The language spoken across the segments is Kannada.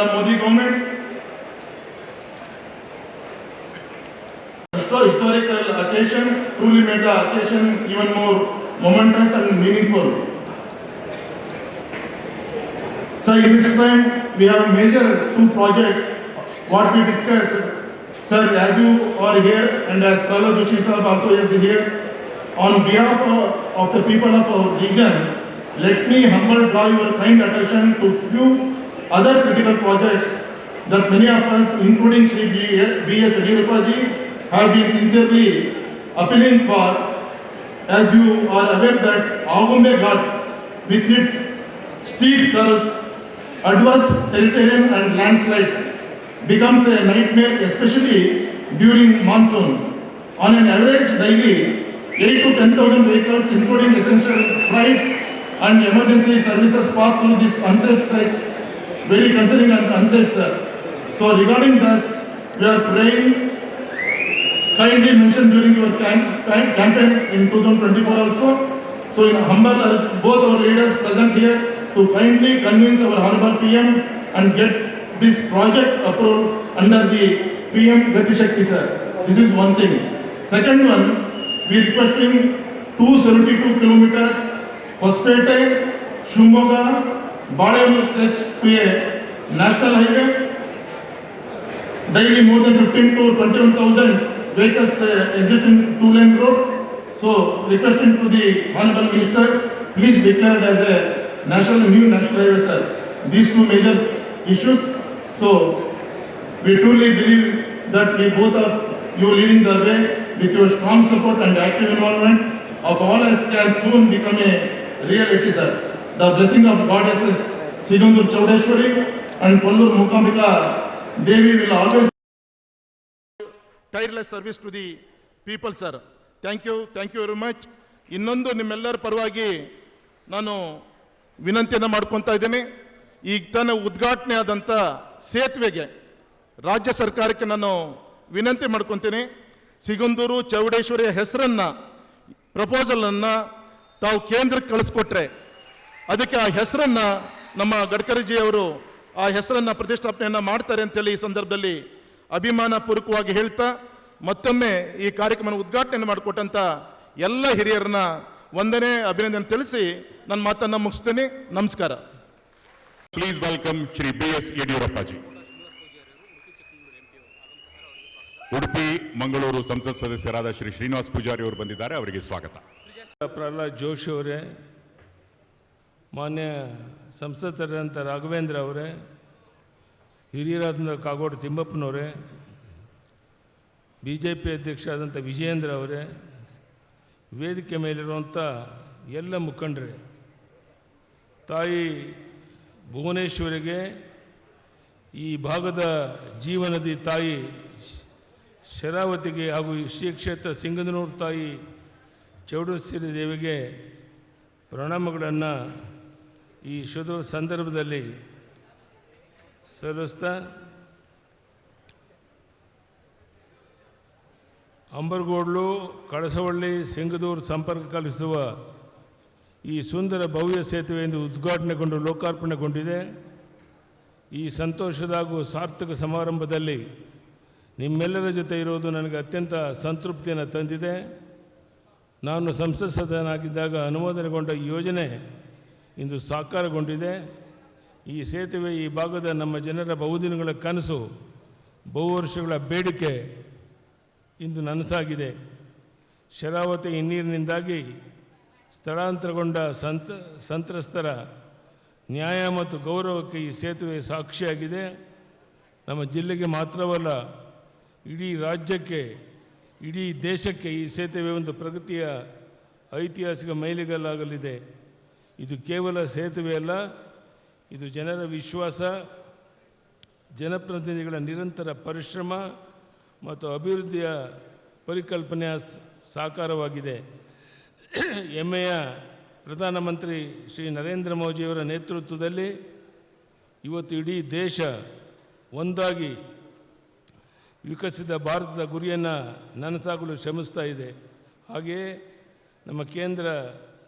the Modi government. Histo- Historical occasion truly made the occasion even more momentous and meaningful. So in this time, we have major two projects, what we discussed. Sir, as you are here and as Prahlad Joshi Sahab also is here, on behalf of, of the people of our region, let me humble draw your kind attention to few other critical projects that many of us, including Shri B.S. Yediyurappa have been sincerely appealing for as you are aware that Agumbe Ghat with its steep curves, adverse terrain and landslides becomes a nightmare especially during monsoon. On an average daily, 8 to 10,000 vehicles including essential freights and emergency services pass through this unsafe stretch. Very concerning and unsafe sir. So regarding this, we are praying kindly mentioned during your cam- cam- campaign in 2024 also. So in humble urge both our leaders present here to kindly convince our honorable PM and get this project approved under the PM Gati Shakti sir. This is one thing. Second one, we requesting 272 kilometers Hospete, Shumoga, Badelu stretch to a national highway daily more than 15 to 21,000 vehicles exit two-lane roads. So requesting to the honorable minister, please declare as a national, new national highway, sir. These two major issues. So we truly believe that we both of you leading the way with your strong support and active involvement of all us can soon become a reality, sir. The blessing of goddesses Sigandur Chaudeshwari and Kollur Mukambika Devi will always tireless service to the people sir thank you thank you very much ಇನ್ನೊಂದು ನಿಮ್ಮೆಲ್ಲರ ಪರವಾಗಿ ನಾನು ವಿನಂತಿಯನ್ನು ಮಾಡ್ಕೊತಾ ಇದ್ದೀನಿ ಈಗ ತಾನೇ ಉದ್ಘಾಟನೆ ಆದಂಥ ಸೇತುವೆಗೆ ರಾಜ್ಯ ಸರ್ಕಾರಕ್ಕೆ ನಾನು ವಿನಂತಿ ಮಾಡ್ಕೊತೀನಿ ಸಿಗಂದೂರು ಚೌಡೇಶ್ವರಿಯ ಹೆಸರನ್ನು ಪ್ರಪೋಸಲನ್ನು ತಾವು ಕೇಂದ್ರಕ್ಕೆ ಕಳಿಸ್ಕೊಟ್ರೆ ಅದಕ್ಕೆ ಆ ಹೆಸರನ್ನು ನಮ್ಮ ಗಡ್ಕರಿಜಿ ಅವರು ಆ ಹೆಸರನ್ನು ಪ್ರತಿಷ್ಠಾಪನೆಯನ್ನು ಮಾಡ್ತಾರೆ ಅಂತೇಳಿ ಈ ಸಂದರ್ಭದಲ್ಲಿ ಅಭಿಮಾನ ಪೂರ್ವಕವಾಗಿ ಹೇಳ್ತಾ ಮತ್ತೊಮ್ಮೆ ಈ ಕಾರ್ಯಕ್ರಮ ಉದ್ಘಾಟನೆ ಮಾಡಿಕೊಟ್ಟಂಥ ಎಲ್ಲ ಹಿರಿಯರನ್ನ ವಂದನೆ ಅಭಿನಂದನೆ ತಿಳಿಸಿ ನನ್ನ ಮಾತನ್ನು ಮುಗಿಸ್ತೇನೆ. ನಮಸ್ಕಾರ. Please welcome Shri B S Yediyurappaji. Udupi Mangaluru ಸಂಸತ್ ಸದಸ್ಯರಾದ ಶ್ರೀ ಶ್ರೀನಿವಾಸ್ ಪೂಜಾರಿ ಅವರು ಬಂದಿದ್ದಾರೆ. ಅವರಿಗೆ ಸ್ವಾಗತ. ಪ್ರಹ್ಲಾದ್ ಜೋಶಿ ಅವರೇ ಮಾನ್ಯ ಸಂಸದರಂಥ ರಾಘವೇಂದ್ರ ಅವರೇ, ಹಿರಿಯರಾದಂಥ ಕಾಗೋಡು ತಿಮ್ಮಪ್ಪನವರೇ ಬಿ ಜೆ ಪಿ ಅಧ್ಯಕ್ಷರಾದಂಥ ವಿಜಯೇಂದ್ರ ಅವರೇ, ವೇದಿಕೆ ಮೇಲಿರುವಂಥ ಎಲ್ಲ ಮುಖಂಡರೇ, ತಾಯಿ ಭುವನೇಶ್ವರಿಗೆ ಈ ಭಾಗದ ಜೀವನದಿ ತಾಯಿ ಶರಾವತಿಗೆ ಹಾಗೂ ಶ್ರೀ ಕ್ಷೇತ್ರ ಸಿಂಗನೂರು ತಾಯಿ ಚೌಡಸಿರಿ ದೇವಿಗೆ ಪ್ರಣಾಮಗಳನ್ನು ಈ ಶುಭ ಸಂದರ್ಭದಲ್ಲಿ ಸಲ್ಲಿಸ್ತಾ ಅಂಬರ್ಗೋಡ್ಲು, ಕಳಸವಳ್ಳಿ, ಸಿಂಗದೂರು ಸಂಪರ್ಕ ಕಲ್ಪಿಸುವ ಈ ಸುಂದರ ಭವ್ಯ ಸೇತುವೆ ಎಂದು ಉದ್ಘಾಟನೆಗೊಂಡು ಲೋಕಾರ್ಪಣೆಗೊಂಡಿದೆ. ಈ ಸಂತೋಷದ ಹಾಗೂ ಸಾರ್ಥಕ ಸಮಾರಂಭದಲ್ಲಿ ನಿಮ್ಮೆಲ್ಲರ ಜೊತೆ ಇರೋದು ನನಗೆ ಅತ್ಯಂತ ಸಂತೃಪ್ತಿಯನ್ನು ತಂದಿದೆ. ನಾನು ಸಂಸತ್ ಸದನಾಗಿದ್ದಾಗ ಅನುಮೋದನೆಗೊಂಡ ಯೋಜನೆ ಇಂದು ಸಾಕಾರಗೊಂಡಿದೆ. ಈ ಸೇತುವೆ ಈ ಭಾಗದ ನಮ್ಮ ಜನರ ಬಹುದಿನಗಳ ಕನಸು ಬಹು ವರ್ಷಗಳ ಬೇಡಿಕೆ ಇಂದು ನನಸಾಗಿದೆ. ಶರಾವತಿ ಹಿನ್ನೀರಿನಿಂದಾಗಿ ಸ್ಥಳಾಂತರಗೊಂಡ ಸಂತ, ಸಂತ್ರಸ್ತರ ನ್ಯಾಯ ಮತ್ತು ಗೌರವಕ್ಕೆ ಈ ಸೇತುವೆ ಸಾಕ್ಷಿಯಾಗಿದೆ. ನಮ್ಮ ಜಿಲ್ಲೆಗೆ ಮಾತ್ರವಲ್ಲ, ಇಡೀ ರಾಜ್ಯಕ್ಕೆ, ಇಡೀ ದೇಶಕ್ಕೆ ಈ ಸೇತುವೆ ಒಂದು ಪ್ರಗತಿಯ ಐತಿಹಾಸಿಕ ಮೈಲಿಗಲ್ಲಾಗಲಿದೆ. ಇದು ಕೇವಲ ಸೇತುವೆ ಅಲ್ಲ, ಇದು ಜನರ ವಿಶ್ವಾಸ, ಜನಪ್ರತಿನಿಧಿಗಳ ನಿರಂತರ ಪರಿಶ್ರಮ ಮತ್ತು ಅಭಿವೃದ್ಧಿಯ ಪರಿಕಲ್ಪನೆಯ ಸಾಕಾರವಾಗಿದೆ. ಹೆಮ್ಮೆಯ ಪ್ರಧಾನಮಂತ್ರಿ ಶ್ರೀ ನರೇಂದ್ರ ಮೋದಿಯವರ ನೇತೃತ್ವದಲ್ಲಿ ಇವತ್ತು ಇಡೀ ದೇಶ ಒಂದಾಗಿ ವಿಕಸಿತ ಭಾರತದ ಗುರಿಯನ್ನು ನನಸಾಗಲು ಶ್ರಮಿಸ್ತಾ ಇದೆ. ಹಾಗೆಯೇ ನಮ್ಮ ಕೇಂದ್ರ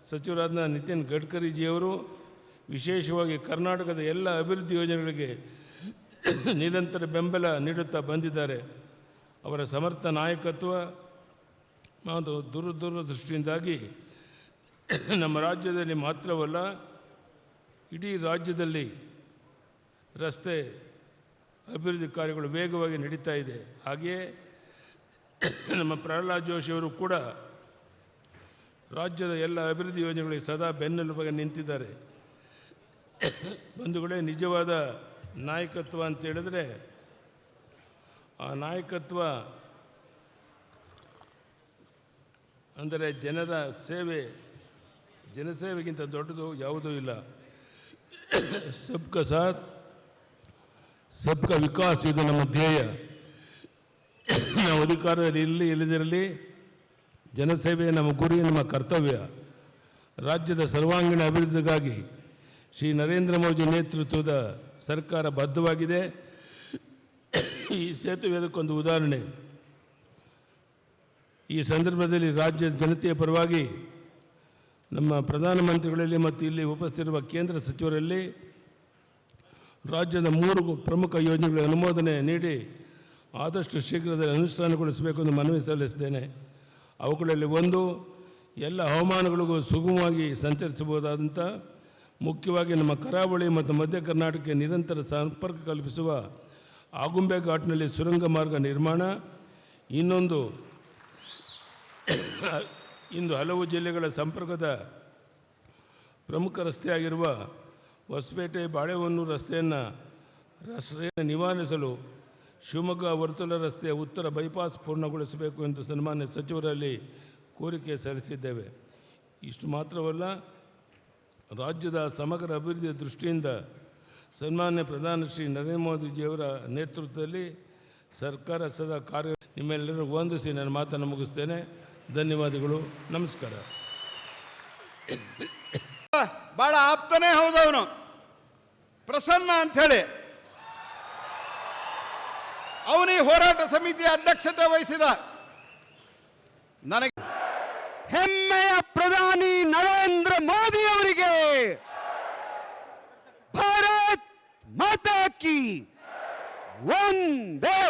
ಸಚಿವರಾದ ನಿತಿನ್ ಗಡ್ಕರಿಜಿಯವರು ವಿಶೇಷವಾಗಿ ಕರ್ನಾಟಕದ ಎಲ್ಲ ಅಭಿವೃದ್ಧಿ ಯೋಜನೆಗಳಿಗೆ ನಿರಂತರ ಬೆಂಬಲ ನೀಡುತ್ತಾ ಬಂದಿದ್ದಾರೆ. ಅವರ ಸಮರ್ಥ ನಾಯಕತ್ವ ಮತ್ತು ದುರದೃಷ್ಟಿಯಿಂದಾಗಿ ನಮ್ಮ ರಾಜ್ಯದಲ್ಲಿ ಮಾತ್ರವಲ್ಲ, ಇಡೀ ರಾಜ್ಯದಲ್ಲಿ ರಸ್ತೆ ಅಭಿವೃದ್ಧಿ ಕಾರ್ಯಗಳು ವೇಗವಾಗಿ ನಡೀತಾ ಇದೆ. ಹಾಗೆಯೇ ನಮ್ಮ ಪ್ರಹ್ಲಾದ್ ಜೋಶಿಯವರು ಕೂಡ ರಾಜ್ಯದ ಎಲ್ಲ ಅಭಿವೃದ್ಧಿ ಯೋಜನೆಗಳಿಗೆ ಸದಾ ಬೆನ್ನೆಲುಬಾಗಿ ನಿಂತಿದ್ದಾರೆ. ಬಂಧುಗಳೇ ನಿಜವಾದ ನಾಯಕತ್ವ ಅಂತ ಹೇಳಿದ್ರೆ, ಆ ನಾಯಕತ್ವ ಅಂದರೆ ಜನರ ಸೇವೆ, ಜನಸೇವೆಗಿಂತ ದೊಡ್ಡದು ಯಾವುದೂ ಇಲ್ಲ. ಸಬ್ಕ ಸಾಥ್, ಸಬ್ಕ ವಿಕಾಸ್ ಇದು ನಮ್ಮ ಧ್ಯೇಯ. ನಾವು ಅಧಿಕಾರದಲ್ಲಿ ಇಲ್ಲಿ ಇಲ್ಲದಿರಲಿ ಜನಸೇವೆ ನಮ್ಮ ಗುರಿ, ನಮ್ಮ ಕರ್ತವ್ಯ. ರಾಜ್ಯದ ಸರ್ವಾಂಗೀಣ ಅಭಿವೃದ್ಧಿಗಾಗಿ ಶ್ರೀ ನರೇಂದ್ರ ಮೋದಿ ನೇತೃತ್ವದ ಸರ್ಕಾರ ಬದ್ಧವಾಗಿದೆ. ಈ ಸೇತುವೆ ಅದಕ್ಕೊಂದು ಉದಾಹರಣೆ. ಈ ಸಂದರ್ಭದಲ್ಲಿ ರಾಜ್ಯದ ಜನತೆಯ ಪರವಾಗಿ ನಮ್ಮ ಪ್ರಧಾನಮಂತ್ರಿಗಳಲ್ಲಿ ಮತ್ತು ಇಲ್ಲಿ ಉಪಸ್ಥಿತಿರುವ ಕೇಂದ್ರ ಸಚಿವರಲ್ಲಿ ರಾಜ್ಯದ ಮೂರು ಪ್ರಮುಖ ಯೋಜನೆಗಳ ಅನುಮೋದನೆ ನೀಡಿ ಆದಷ್ಟು ಶೀಘ್ರದಲ್ಲಿ ಅನುಷ್ಠಾನಗೊಳಿಸಬೇಕು ಎಂದು ಮನವಿ ಸಲ್ಲಿಸಿದ್ದೇನೆ. ಅವುಗಳಲ್ಲಿ ಒಂದು, ಎಲ್ಲ ಹವಾಮಾನಗಳಿಗೂ ಸುಗಮವಾಗಿ ಸಂಚರಿಸಬಹುದಾದಂಥ, ಮುಖ್ಯವಾಗಿ ನಮ್ಮ ಕರಾವಳಿ ಮತ್ತು ಮಧ್ಯ ಕರ್ನಾಟಕಕ್ಕೆ ನಿರಂತರ ಸಂಪರ್ಕ ಕಲ್ಪಿಸುವ ಆಗುಂಬೆ ಘಾಟ್ನಲ್ಲಿ ಸುರಂಗ ಮಾರ್ಗ ನಿರ್ಮಾಣ. ಇನ್ನೊಂದು, ಇಂದು ಹಲವು ಜಿಲ್ಲೆಗಳ ಸಂಪರ್ಕದ ಪ್ರಮುಖ ರಸ್ತೆಯಾಗಿರುವ ಹೊಸಪೇಟೆ, ಬಾಳೆಹೊನ್ನೂರು ರಸ್ತೆಯನ್ನು ರಸ್ತೆಯನ್ನು ನಿವಾರಿಸಲು ಶಿವಮೊಗ್ಗ ವರ್ತುಲ ರಸ್ತೆಯ ಉತ್ತರ ಬೈಪಾಸ್ ಪೂರ್ಣಗೊಳಿಸಬೇಕು ಎಂದು ಸನ್ಮಾನ್ಯ ಸಚಿವರಲ್ಲಿ ಕೋರಿಕೆ ಸಲ್ಲಿಸಿದ್ದೇವೆ. ಇಷ್ಟು ಮಾತ್ರವಲ್ಲ, ರಾಜ್ಯದ ಸಮಗ್ರ ಅಭಿವೃದ್ಧಿಯ ದೃಷ್ಟಿಯಿಂದ ಸನ್ಮಾನ್ಯ ಪ್ರಧಾನ ಶ್ರೀ ನರೇಂದ್ರ ಮೋದಿಜಿಯವರ ನೇತೃತ್ವದಲ್ಲಿ ಸರ್ಕಾರ ಸದಾ ಕಾರ್ಯ ನಿಮ್ಮೆಲ್ಲರೂ ವಂದಿಸಿ ನನ್ನ ಮಾತನ್ನು ಮುಗಿಸ್ತೇನೆ. ಧನ್ಯವಾದಗಳು. ನಮಸ್ಕಾರ. ಬಹಳ ಆಪ್ತನೇ ಹೌದವನು. ಪ್ರಸನ್ನ ಅಂಥೇಳಿ. ಅವನು ಹೋರಾಟ ಸಮಿತಿಯ ಅಧ್ಯಕ್ಷತೆ ವಹಿಸಿದ ನನಗೆ ಹೆಮ್ಮೆಯ ಪ್ರಧಾನಿ ನರೇಂದ್ರ ಮೋದಿ ಅವರಿಗೆ ಭಾರತ್ ಮಾತಾ ಕಿ ಒಂದೇ